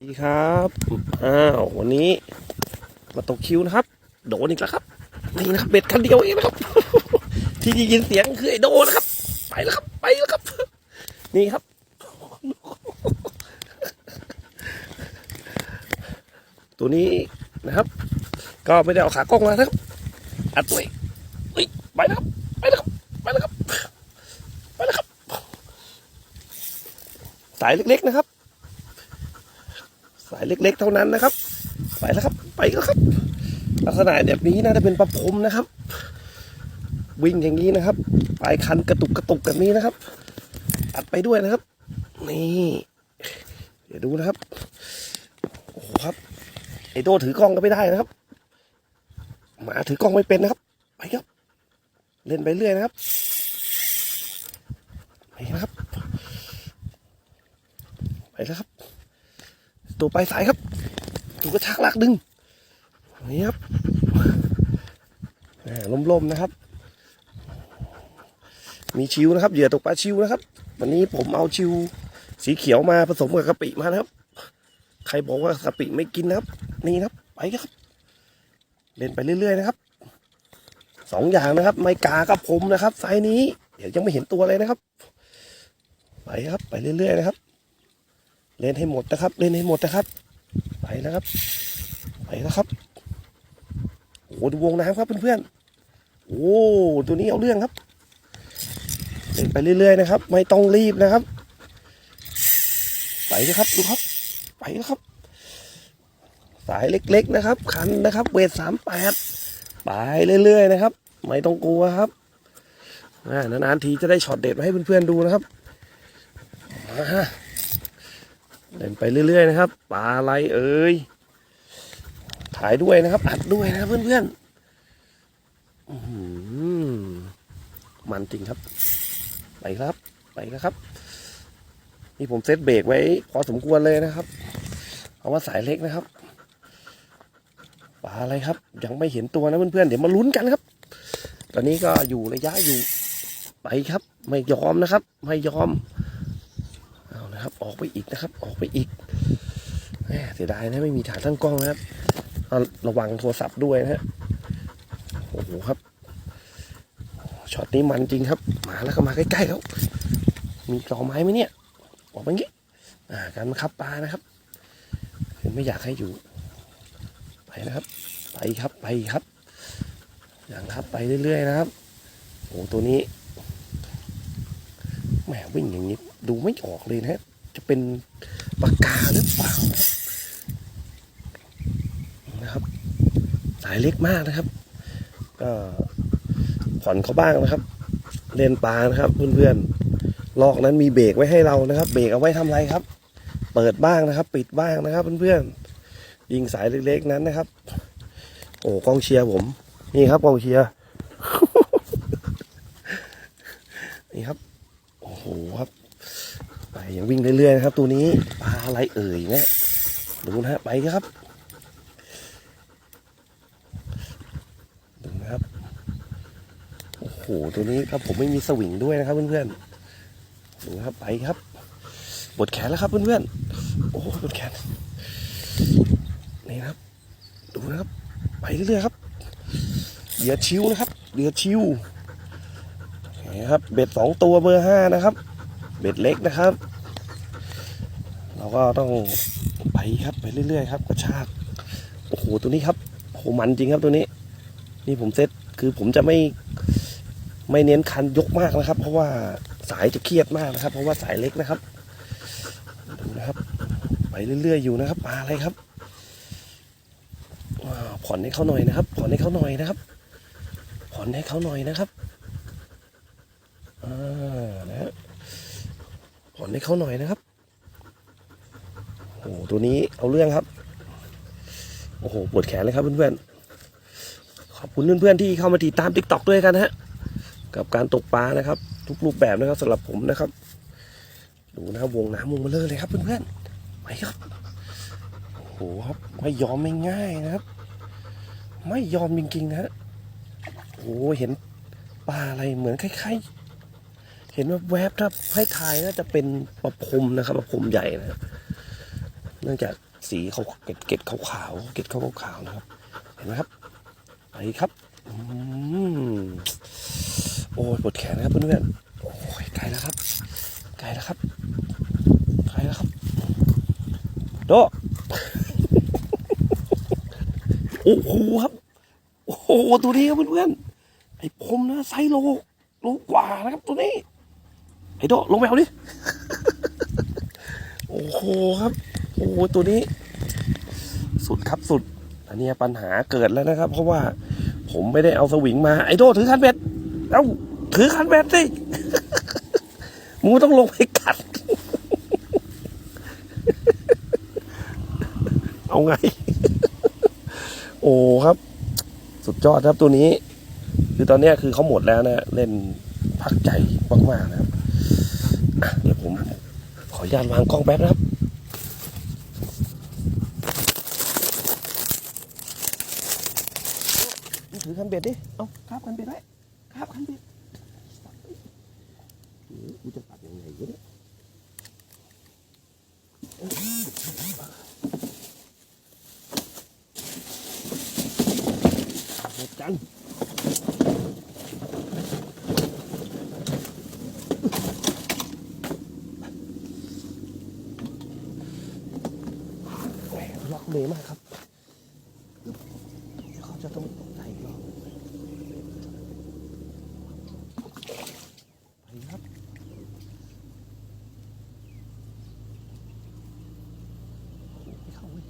สวัสดีครับ อ้าววันนี้ มาตกคิวนะครับ โดนอีกแล้วครับ นี่นะครับเบ็ดคันเดียวเองนะครับ ที่ได้ยินเสียงคือไอ้โดนะครับ ไปแล้วครับ ไปแล้วครับ นี่ครับ ตัวนี้นะครับ ก็ไม่ได้เอาขากล้องมานะครับ อัดไว้เฮ้ยไปแล้วครับ ไปแล้วครับ ไปแล้วครับ ไปแล้วครับ สายเล็กๆนะครับ สายเล็กๆ เท่านั้นนะครับ ไปแล้วครับ ไปแล้วครับ ลักษณะแบบนี้น่าจะเป็นประพรมนะครับ วิ่งอย่างนี้นะครับ ปลายคันกระตุกกระตุกแบบนี้นะครับอัดไปด้วยนะครับ นี่ เดี๋ยวดูนะครับ โอ้โหครับ ไอโดถือกล้องก็ไม่ได้นะครับ หมาถือกล้องไม่เป็นนะครับ ไปครับ เล่นไปเรื่อยนะครับไปนะครับ ไปแล้วครับ ตัวปลายสายครับถูกกระชากลากดึงนี่ครับล่มๆนะครับ มีชิวนะครับเหยื่อตกปลาชิวนะครับ วันนี้ผมเอาชิวสีเขียวมาผสมกับกะปิมานะครับ ใครบอกว่ากะปิไม่กินนะครับ นี่ครับไปครับ เล่นไปเรื่อยๆนะครับสองอย่างนะครับ ไมกากับผมนะครับไซนี้ เดี๋ยวยังไม่เห็นตัวเลยนะครับ ไปครับ ไปเรื่อยๆนะครับ เล่นให้หมดนะครับ เล่นให้หมดนะครับ ไปแล้วครับ ไปแล้วครับโอ้ดูวงน้ำครับเพื่อนๆโอ้ตัวนี้เอาเรื่องครับเล่นไปเรื่อยๆนะครับ ไม่ต้องรีบนะครับ ไปเลยครับดูครับ ไปแล้วครับ สายเล็กๆนะครับ คันนะครับ เวทสามแปดไปเรื่อยๆนะครับ ไม่ต้องกลัวครับอ่านานๆทีจะได้ช็อตเด็ดมาให้เพื่อนๆดูนะครับมา เล่นไปเรื่อยๆนะครับปลาอะไรเอ่ยถ่ายด้วยนะครับ อัดด้วยนะครับเพื่อนๆมันจริงครับ ไปครับ ไปแล้วครับ นี่ผมเซตเบรกไว้ พอสมควรเลยนะครับเพราะว่าสายเล็กนะครับปลาอะไรครับ ยังไม่เห็นตัวนะเพื่อนๆเดี๋ยวมาลุ้นกันครับ ตอนนี้ก็อยู่ระยะอยู่ ไปครับ ไม่ยอมนะครับ ไม่ยอม ออกไปอีกนะครับ ออกไปอีกแหมเสียดายนะไม่มีฐานตั้งกล้องนะครับระวังโทรศัพท์ด้วยนะฮะโอ้โหครับช็อตนี้มันจริงครับ มาแล้วก็มาใกล้ๆแล้วมีกรอไม้ไหมเนี่ยออกมางี้อ่าการบังคับปลานะครับคือไม่อยากให้อยู่ ไปนะครับ ไปครับไปครับ อย่างครับไปเรื่อย ๆ นะครับโอ้ตัวนี้แหมวิ่งอย่างนี้ดูไม่ออกเลยนะฮะ จะเป็นปากกาหรือเปล่านะครับ สายเล็กมากนะครับ ก็ผ่อนเขาบ้างนะครับ เล่นปลานะครับ เพื่อนๆลอกนั้นมีเบรกไว้ให้เรานะครับ เบรกเอาไว้ทำอะไรครับ เปิดบ้างนะครับ ปิดบ้างนะครับ เพื่อนๆยิงสายเล็กๆนั้นนะครับ โอ้กองเชียร์ผม นี่ครับกองเชียร์นี่ครับ โอ้โหครับ ยังวิ่งเรื่อยๆนะครับ ตัวนี้ปลาอะไรเอ่ยเนี่ยดูนะฮะไปครับดูนะครับโอ้โหตัวนี้ครับผมไม่มีสวิงด้วยนะครับเพื่อนๆดูนะครับไปครับบดแขนแล้วครับเพื่อนๆโอ้โหบดแขนนี่นะครับ ดูนะครับ ไปเรื่อยๆครับเหลือดชิวนะครับเหลือดชิวนี่ครับเบ็ดสองตัวเบอร์ห้านะครับ เบ็ดเล็กนะครับ เราก็ต้องไปครับไปเรื่อยๆครับกระชากโอ้โหตัวนี้ครับโอ้โหมันจริงครับตัวนี้ นี่ผมเซตคือผมจะไม่ไม่เน้นคันยกมากนะครับ เพราะว่าสายจะเครียดมากนะครับ เพราะว่าสายเล็กนะครับดูนะครับ ไปเรื่อยๆอยู่นะครับปลาอะไรครับว้าผ่อนให้เขาหน่อยนะครับ ผ่อนให้เขาหน่อยนะครับ ผ่อนให้เขาหน่อยนะครับอ่านะผ่อนให้เขาหน่อยนะครับ อ้โหตัวนี้เอาเรื่องครับ โอ้โหปวดแขนเลยครับเพื่อนๆขอบคุณเพื่อนๆที่เข้ามาติดตามทิกต็อกด้วยกันฮะกับการตกปลานะครับ ทุกรูปแบบนะครับสำหรับผมนะครับดูนะครับวงน้ำวงมาเลอเลยครับเพื่อนๆไปครับโอ้โหครับไม่ยอมไม่ง่ายนะครับ ไม่ยอมจริงๆนะฮะโอ้โหเห็นปลาอะไรเหมือนคล้ายๆเห็นว่าแวบๆถ้าให้ทายน่าจะเป็นประพรมนะครับประพรมใหญ่นะ นื่องจากสีเขาเกล็ดเกล็ดขาวๆเกล็ดขาวๆนะครับ เห็นไหมครับไปครับโอ้ยปวดแขนนะครับเพื่อนๆโอ้ยไกลแล้วครับ ไกลแล้วครับไกลแล้วครับโดโอ้โหครับ โอ้โหตัวนี้ครับเพื่อนๆไอ้ผมนะไซโลโลกว่านะครับตัวนี้ไอ้โดลงไปเอาดิโอ้โหครับ โอ้ตัวนี้ สุดครับสุด อันนี้ปัญหาเกิดแล้วนะครับ เพราะว่าผมไม่ได้เอาสวิงมา ไอ้โดถือคันเบ็ด เอ้า ถือคันเบ็ดสิมึงต้องลงไปกัด เอาไง โอ้ครับ สุดยอดครับตัวนี้ คือตอนนี้คือเขาหมดแล้วนะ เล่นพักใจมากๆนะครับเดี๋ยวผม ขออนุญาตวางกล้องแป๊บนะครับ คันเบ็ดดิ เอาคาบคันเบ็ดไว้คาบคันเบ็ดเฮ้ยกูจะตัดยังไงวะเนี่ยโอ้จันแหมล็อกเลยมากครับ เขาจะต้องใส่อีกรอบไปครับไม่เข้าเว้ย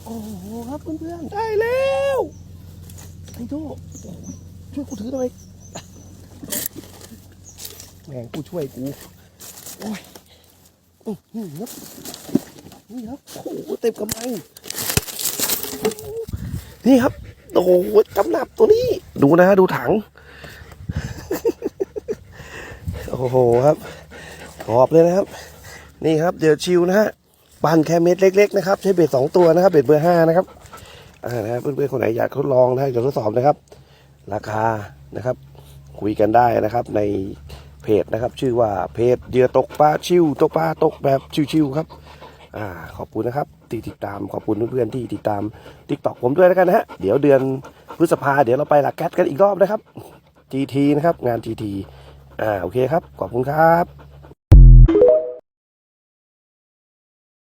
โอ้โหครับเพื่อนๆได้แล้วไอ้โดโอ้ยช่วยกูถือหน่อยแม่งกูช่วยกูโอ้ยอื้อหือครับนี่ครับโอ้โหเต็มกำลังนี่ครับโอ้โหกำนับตัวนี้ ดูนะฮะดูถัง โอ้โหครับขอบเลยนะครับ นี่ครับ เดี๋ยวชิวนะฮะ บันแค่เม็ดเล็ก ๆ นะครับ ใช้เบ็ดสองตัวนะครับ เบ็ดเบอร์ห้านะครับอ่านะเพื่อนๆคนไหนอยากทดลองนะฮะอยากทดสอบนะครับ ราคานะครับ คุยกันได้นะครับ ในเพจนะครับ ชื่อว่าเพจเหยื่อตกปลาชิวตกปลาตกแบบชิวๆครับอ่าขอบคุณนะครับที่ติดตามขอบคุณเพื่อนๆที่ติดตามทิกตอกผมด้วยแล้วกันนะฮะเดี๋ยวเดือนพฤษภาเดี๋ยวเราไปหลักแก๊สกันอีกรอบนะครับ GT นะครับงาน GT อ่าโอเคครับ ขอบคุณครับ